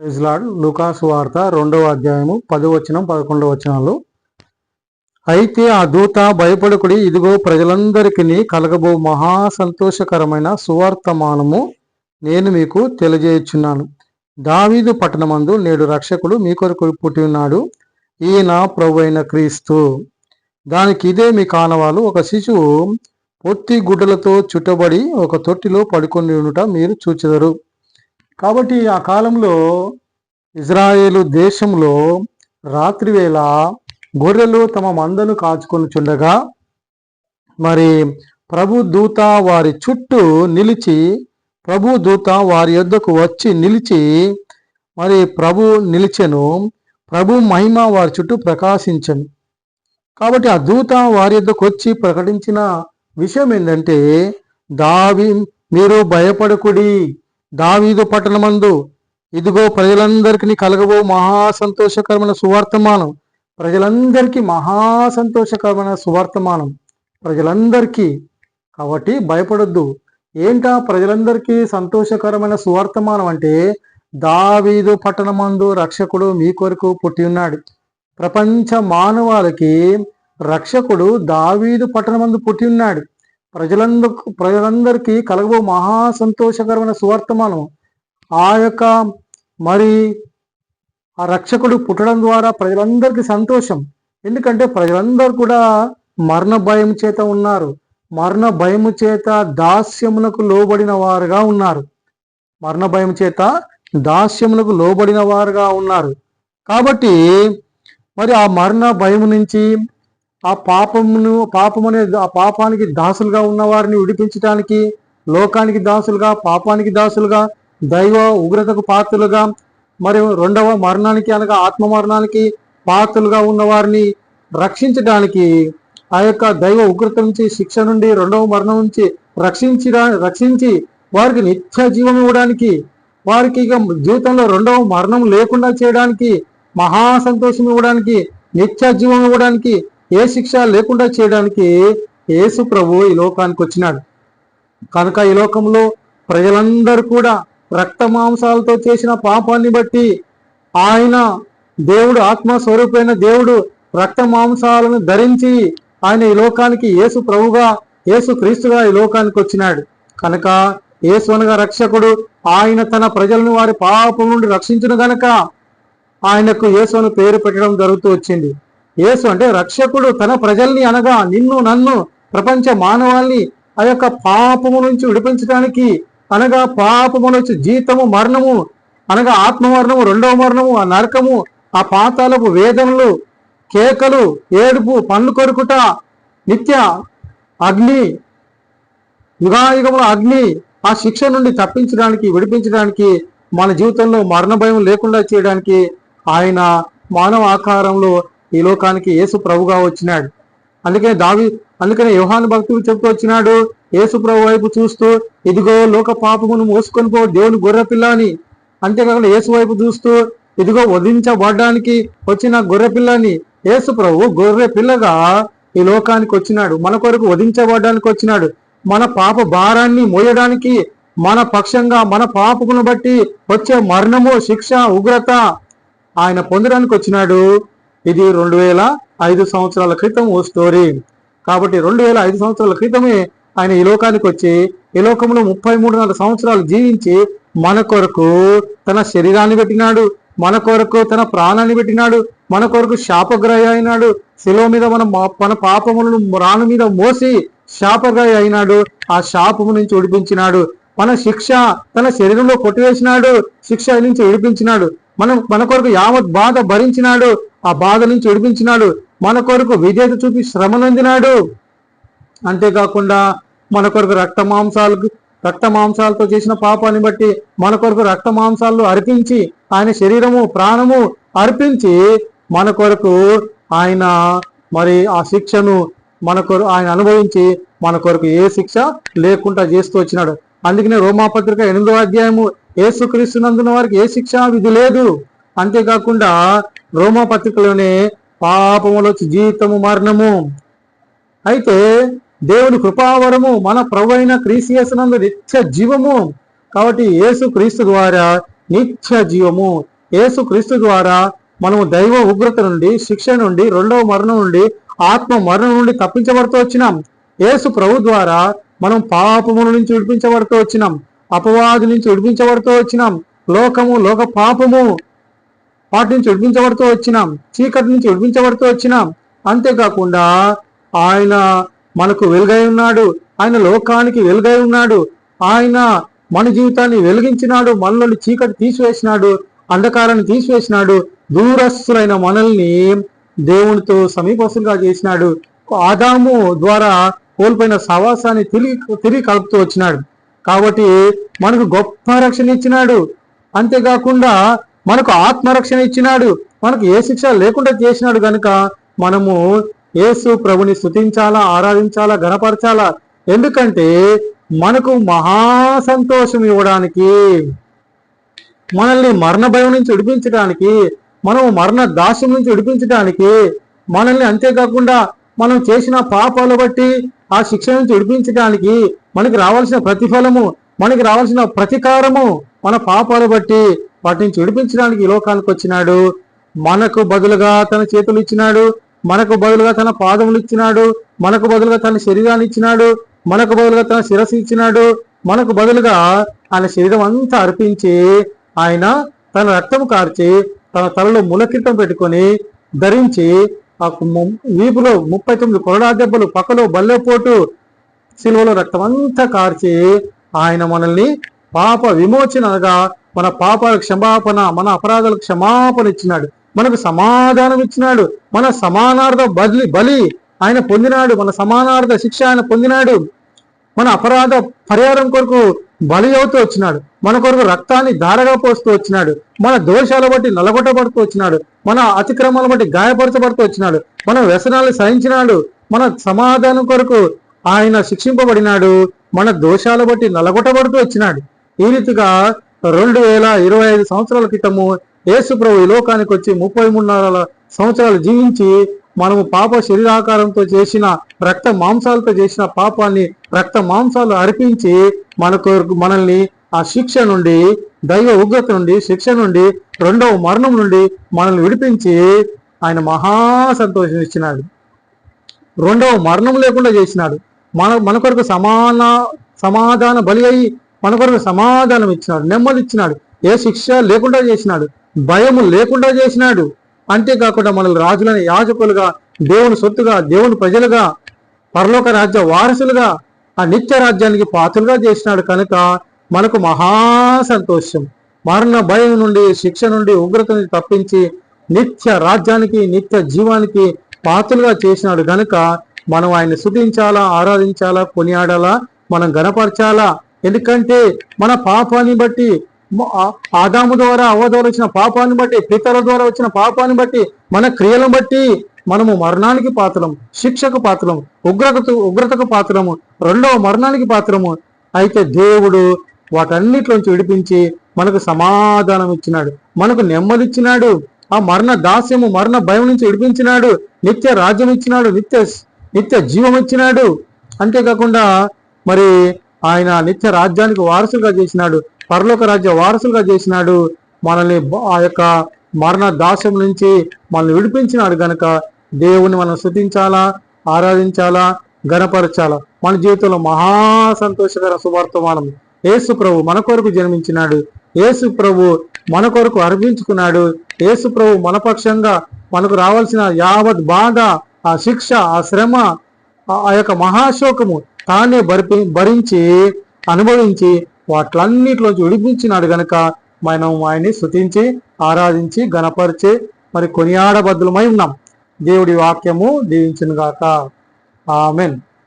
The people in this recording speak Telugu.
ప్రైజ్లాడ్ లూకాసు వార్త రెండవ అధ్యాయము పదవచనం పదకొండవ వచనాలు. అయితే ఆ దూత భయపడుకుడి ఇదిగో ప్రజలందరికీ కలగబో మహా సంతోషకరమైన సువార్తమానము నేను మీకు తెలియజేయుచున్నాను. దావీదు పట్టణమందు నేడు రక్షకుడు మీ కొరకు పుట్టి ఉన్నాడు. ఈయన ప్రభు అయిన క్రీస్తు. దానికి ఇదే మీ కానవాలు. ఒక శిశువు పొత్తి గుడ్డలతో చుట్టబడి ఒక తొట్టిలో పడుకొని ఉండుట మీరు చూచెదరు. కాబట్టి ఆ కాలంలో ఇజ్రాయేలు దేశంలో రాత్రివేళ గొర్రెలు తమ మందను కాచుకొని చుండగా మరి ప్రభు దూత వారి చుట్టూ నిలిచి ప్రభు దూత వారి యొద్దకు వచ్చి నిలిచి మరి ప్రభు నిలిచెను ప్రభు మహిమ వారి చుట్టూ ప్రకాశించను. కాబట్టి ఆ దూత వారి యొద్దకు వచ్చి ప్రకటించిన విషయం ఏంటంటే దావి మీరు భయపడకుడి. దావీదు పట్టణమందు ఇదిగో ప్రజలందరికీ కలగబో మహా సంతోషకరమైన ప్రజలందరికీ మహా సంతోషకరమైన ప్రజలందరికీ కాబట్టి భయపడొద్దు. ఏంటా ప్రజలందరికీ సంతోషకరమైన సువార్తమానం అంటే దావీదు పట్టణమందు రక్షకుడు మీ కొరకు పుట్టి ఉన్నాడు. ప్రపంచ మానవాళికి రక్షకుడు దావీదు పట్టణమందు పుట్టి ఉన్నాడు. ప్రజలందరూ ప్రజలందరికీ కలగబో మహా సంతోషకరమైన సువర్తమానం ఆ యొక్క మరి ఆ రక్షకుడు పుట్టడం ద్వారా ప్రజలందరికీ సంతోషం. ఎందుకంటే ప్రజలందరూ కూడా మరణ భయం చేత ఉన్నారు. మరణ భయము చేత దాస్యమునకు లోబడిన వారుగా ఉన్నారు. మరణ భయం చేత దాస్యమునకు లోబడిన వారుగా ఉన్నారు. కాబట్టి మరి ఆ మరణ భయం నుంచి ఆ పాపమును పాపం అనే ఆ పాపానికి దాసులుగా ఉన్న వారిని విడిపించడానికి లోకానికి దాసులుగా పాపానికి దాసులుగా దైవ ఉగ్రతకు పాత్రలుగా మరియు రెండవ మరణానికి అనగా ఆత్మ మరణానికి పాత్రలుగా ఉన్న వారిని రక్షించడానికి ఆ యొక్క దైవ ఉగ్రత నుంచి శిక్ష నుండి రెండవ మరణం నుంచి రక్షించి రక్షించి వారికి నిత్య జీవం ఇవ్వడానికి వారికి ఇక జీవితంలో రెండవ మరణం లేకుండా చేయడానికి మహా సంతోషం ఇవ్వడానికి నిత్య జీవం ఇవ్వడానికి ఏ శిక్ష లేకుండా చేయడానికి యేసు ప్రభు ఈ లోకానికి వచ్చినాడు. కనుక ఈ లోకంలో ప్రజలందరూ కూడా రక్త మాంసాలతో చేసిన పాపాన్ని బట్టి ఆయన దేవుడు ఆత్మస్వరూపైన దేవుడు రక్త మాంసాలను ధరించి ఆయన ఈ లోకానికి యేసు ప్రభుగా యేసు క్రీస్తుగా ఈ లోకానికి వచ్చినాడు. కనుక యేసు అనగా రక్షకుడు. ఆయన తన ప్రజలను వారి పాపం నుండి రక్షించిన గనక ఆయనకు యేసును అని పేరు పెట్టడం జరుగుతూ వచ్చింది. యేసు అంటే రక్షకుడు తన ప్రజల్ని అనగా నిన్ను నన్ను ప్రపంచ మానవాల్ని ఆ యొక్క పాపము నుంచి విడిపించడానికి అనగా పాపము నుంచి జీతము మరణము అనగా ఆత్మ మరణము రెండవ మరణము ఆ నరకము ఆ పాతాలపు వేదనలు కేకలు ఏడుపు పండ్లు కొరుకుట నిత్య అగ్ని యుగాయుగముల అగ్ని ఆ శిక్ష నుండి తప్పించడానికి విడిపించడానికి మన జీవితంలో మరణ భయం లేకుండా చేయడానికి ఆయన మానవ ఆకారంలో ఈ లోకానికి యేసు ప్రభుగా వచ్చినాడు. అందుకనే దావి అందుకనే యోహాను భక్తులు చెప్తూ వచ్చినాడు యేసు ప్రభు వైపు చూస్తూ ఇదిగో లోక పాపమును మోసుకొని పో దేవుని గొర్రెపిల్ల అని అంతేకాకుండా యేసు వైపు చూస్తూ ఇదిగో వధించబడడానికి వచ్చిన గొర్రె పిల్లని. యేసు ప్రభు గొర్రె పిల్లగా ఈ లోకానికి వచ్చినాడు మన కొరకు వధించబడ్డానికి వచ్చినాడు. మన పాప భారాన్ని మోయడానికి మన పక్షంగా మన పాపమును బట్టి వచ్చే మరణము శిక్ష ఉగ్రత ఆయన పొందడానికి వచ్చినాడు. ఇది రెండు వేల ఐదు సంవత్సరాల క్రితం ఓ స్టోరీ. కాబట్టి రెండు వేల ఐదు సంవత్సరాల క్రితమే ఆయన ఈ లోకానికి వచ్చి ఈ లోకంలో ముప్పై మూడున్నర సంవత్సరాలు జీవించి మన కొరకు తన శరీరాన్ని పెట్టినాడు మన కొరకు తన ప్రాణాన్ని పెట్టినాడు మన కొరకు శాపగ్రహ అయినాడు శిలో మీద మన మన పాపములను రాను మీద మోసి శాపగ్రహ అయినాడు ఆ శాపము నుంచి ఒడిపించినాడు. మన శిక్ష తన శరీరంలో కొట్టివేసినాడు శిక్ష నుంచి విడిపించినాడు. మనం మన కొరకు యావత్ బాధ భరించినాడు ఆ బాధ నుంచి విడిపించినాడు. మన కొరకు విధేత చూపి శ్రమ నొందినాడు. అంతేకాకుండా మన కొరకు రక్త మాంసాలకు రక్త మాంసాలతో చేసిన పాపాన్ని బట్టి మన కొరకు రక్త మాంసాలు అర్పించి ఆయన శరీరము ప్రాణము అర్పించి మన కొరకు ఆయన మరి ఆ శిక్షను మన కొరకు ఆయన అనుభవించి మన కొరకు ఏ శిక్ష లేకుండా చేస్తూ వచ్చినాడు. అందుకనే రోమాపత్రిక ఎనిమిదో అధ్యాయము ఏసుక్రీస్తునందున వారికి ఏ శిక్ష విధి లేదు. అంతేకాకుండా రోమా పత్రికలోనే పాపములో జీవితము మరణము. అయితే దేవుని కృపావరము మన ప్రభు అయిన క్రీసియస్నందు నిత్య జీవము. కాబట్టి యేసు క్రీస్తు ద్వారా నిత్య జీవము. యేసు క్రీస్తు ద్వారా మనము దైవ ఉగ్రత నుండి శిక్ష నుండి రెండవ మరణం నుండి ఆత్మ మరణం నుండి తప్పించబడుతూ వచ్చినాం. యేసు ప్రభు ద్వారా మనం పాపముల నుంచి విడిపించబడుతూ వచ్చినాం. అపవాది నుంచి విడిపించబడుతూ వచ్చినాం. లోకము లోక పాపము వాటి నుంచి విడిపించబడుతూ వచ్చినాం. చీకటి నుంచి విడిపించబడుతూ వచ్చినాం. అంతేకాకుండా ఆయన మనకు వెలుగై ఉన్నాడు. ఆయన లోకానికి వెలుగై ఉన్నాడు. ఆయన మన జీవితాన్ని వెలిగించినాడు. మనలోని చీకటి తీసివేసినాడు. అంధకారాన్ని తీసివేసినాడు. దూరస్తులైన మనల్ని దేవునితో సమీపస్తులుగా చేసినాడు. ఆదాము ద్వారా కోల్పోయిన సవాసాన్ని తిరిగి తిరిగి కలుపుతూ వచ్చినాడు. కాబట్టి మనకు గొప్ప రక్షణ ఇచ్చినాడు. అంతేకాకుండా మనకు ఆత్మరక్షణ ఇచ్చినాడు. మనకు ఏ శిక్ష లేకుండా చేసినాడు గనుక మనము యేసు ప్రభుని స్థుతించాలా ఆరాధించాలా గణపరచాలా? ఎందుకంటే మనకు మహా సంతోషం ఇవ్వడానికి మనల్ని మరణ భయం నుంచి విడిపించడానికి మనం మరణ దాస్యం నుంచి విడిపించడానికి మనల్ని అంతేకాకుండా మనం చేసిన పాపాలు బట్టి ఆ శిక్ష నుంచి విడిపించడానికి మనకి రావాల్సిన ప్రతిఫలము మనకి రావాల్సిన ప్రతీకారము మన పాపాలు బట్టి వాటి నుంచి విడిపించడానికి ఈ లోకానికి వచ్చినాడు. మనకు బదులుగా తన చేతులు ఇచ్చినాడు. మనకు బదులుగా తన పాదములు ఇచ్చినాడు. మనకు బదులుగా తన శరీరాన్ని ఇచ్చినాడు. మనకు బదులుగా తన శిరస్సు ఇచ్చినాడు. మనకు బదులుగా ఆయన శరీరం అంతా అర్పించి ఆయన తన రక్తం కార్చి తన తలలో ములకిట్టం పెట్టుకొని ధరించి వీపులో ముప్పై తొమ్మిది కొరడా దెబ్బలు పక్కలో బల్లెపోటు సిలువలో రక్తం అంతా కార్చి ఆయన మనల్ని పాప విమోచనగా మన పాపాల క్షమాపణ మన అపరాధాలకు క్షమాపణ ఇచ్చినాడు. మనకు సమాధానం ఇచ్చినాడు. మన సమానార్థ బలి బలి ఆయన పొందినాడు. మన సమానార్థ శిక్ష ఆయన పొందినాడు. మన అపరాధ పరిహారం కొరకు బలి అవుతూ వచ్చినాడు. మన కొరకు రక్తాన్ని ధారగా పోస్తూ వచ్చినాడు. మన దోషాల బట్టి నలగొట్టబడుతూ వచ్చినాడు. మన అతిక్రమాల బట్టి గాయపరచబడుతూ వచ్చినాడు. మన వ్యసనాలు సహించినాడు. మన సమాధానం కొరకు ఆయన శిక్షింపబడినాడు. మన దోషాల బట్టి నలగొట్టబడుతూ వచ్చినాడు. ఈ రీతిగా రెండు వేల ఇరవై ఐదు సంవత్సరాల క్రితము యేసు ప్రభు ఈ లోకానికి వచ్చి ముప్పై మూడున్నర సంవత్సరాలు జీవించి మనము పాప శరీరాకారంతో చేసిన రక్త మాంసాలతో చేసిన పాపాన్ని రక్త మాంసాలు అర్పించి మనకు మనల్ని ఆ శిక్ష నుండి దైవ ఉగ్రత నుండి శిక్ష నుండి రెండవ మరణం నుండి మనల్ని విడిపించి ఆయన మహా సంతోషం ఇచ్చినాడు. రెండవ మరణం లేకుండా చేసినాడు. మన మన కొరకు సమాన సమాధాన బలి అయి మన కొరకు సమాధానం ఇచ్చినాడు. నెమ్మది ఇచ్చినాడు. ఏ శిక్ష లేకుండా చేసినాడు? భయము లేకుండా చేసినాడు. అంతేకాకుండా మనల్ని రాజులని యాజకులుగా దేవుని సొత్తుగా దేవుని ప్రజలుగా పరలోక రాజ్య వారసులుగా ఆ నిత్య రాజ్యానికి పాత్రలుగా చేసినాడు. కనుక మనకు మహా సంతోషం. మరణ భయం నుండి శిక్ష నుండి ఉగ్రత నుండి తప్పించి నిత్య రాజ్యానికి నిత్య జీవానికి పాత్రలుగా చేసినాడు గనుక మనం ఆయన్ని శుద్ధించాలా ఆరాధించాలా కొనియాడాలా మనం గనపరచాలా ఎందుకంటే మన పాపాన్ని బట్టి ఆదాము ద్వారా అవ్వ ద్వారా వచ్చిన పాపాన్ని బట్టి పితల ద్వారా వచ్చిన పాపాన్ని బట్టి మన క్రియలను బట్టి మనము మరణానికి పాత్రం శిక్షకు పాత్రము ఉగ్రతకు ఉగ్రతకు పాత్రము రెండవ మరణానికి పాత్రము అయితే దేవుడు వాటన్నిటిలోంచి విడిపించి మనకు సమాధానం ఇచ్చినాడు. మనకు నెమ్మది ఇచ్చినాడు ఆ మరణ దాస్యము మరణ భయం నుంచి విడిపించినాడు. నిత్య రాజ్యం ఇచ్చినాడు. నిత్య నిత్య జీవం ఇచ్చినాడు. అంతేకాకుండా మరి ఆయన నిత్య రాజ్యానికి వారసులుగా చేసినాడు. పరలోక రాజ్య వారసులుగా చేసినాడు. మనల్ని ఆ యొక్క మరణ దాస్యం నుంచి మనల్ని విడిపించినాడు గనక దేవుని మనం శృతించాలా ఆరాధించాలా? గణపరచాలా? మన జీవితంలో మహా సంతోషకర సువార్తమానం యేసు ప్రభు మన కొరకు జన్మించినాడు. యేసు ప్రభు మన కొరకు అర్పించుకున్నాడు. యేసు ప్రభు మన పక్షంగా మనకు రావాల్సిన యావత్ బాధ ఆ శిక్ష ఆ శ్రమ ఆ- యొక్క మహాశోకము తానే భరిపి భరించి అనుభవించి వాటిలన్నిటిలోంచి విడిపించినాడు గనక మనం ఆయన్ని శృతించి ఆరాధించి గణపరిచి మరి కొనియాడబద్దులమై ఉన్నాం. దేవుడి వాక్యము దీవించును గాక ఆమెన్.